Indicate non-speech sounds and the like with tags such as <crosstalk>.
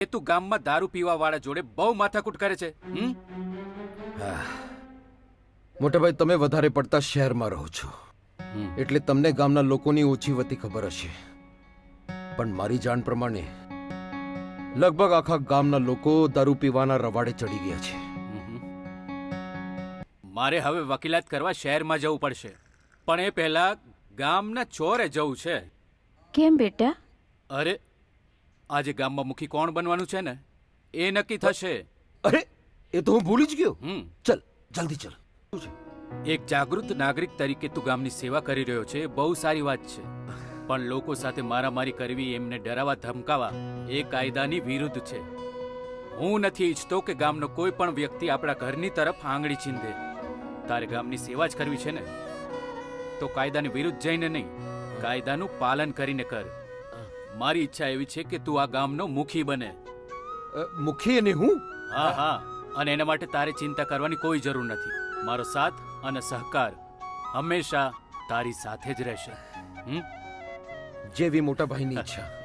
એ તું ગામમાં દારૂ પીવા વાળા જોડે બહુ માથાકૂટ કરે છે <sighs> મોટાભાઈ તમે વધારે પડતા શહેરમાં રહો છો. એટલે તમને ગામના લોકોની ઓછી વતી ખબર હશે. પણ મારી જાણ પ્રમાણે લગભગ આખા ગામના લોકો દારૂ પીવાના રવાડે ચડી ગયા છે. મારે હવે વકીલાત કરવા શહેરમાં જવું પડશે. પણ એ પહેલા ગામના ચોરે જવું છે. કેમ બેટા? અરે આજે ગામમાં મુખી કોણ બનવાનું છે ને એ નક્કી થશે. અરે એ તો હું ભૂલી જ ગયો. હમ. ચલ જલ્દી ચલ. શું છે? એક જાગૃત નાગરિક તરીકે તું ગામની સેવા કરી રહ્યો છે એ બહુ સારી વાત છે. પણ લોકો સાથે મારામારી કરવી એમને ડરાવા ધમકાવા એ કાયદાની વિરુદ્ધ છે. હું નથી ઈચ્છતો કે ગામનો કોઈ પણ વ્યક્તિ આપણા ઘરની તરફ આંગળી ચીંધે તારે ગામની સેવા જ કરવી છે ને? તો કાયદાની વિરુદ્ધ જઈને નહીં કાયદાનું પાલન કરીને કર. મારી ઈચ્છા એવી છે કે તું આ ગામનો મુખી બને. મુખી અને હું? હા હા. અને એના માટે તારે ચિંતા કરવાની કોઈ જરૂર નથી. મારો સાથ અને સહકાર હંમેશા તારી સાથે જ રહેશે. હમ? જેવી મોટા ભાઈની ઈચ્છા.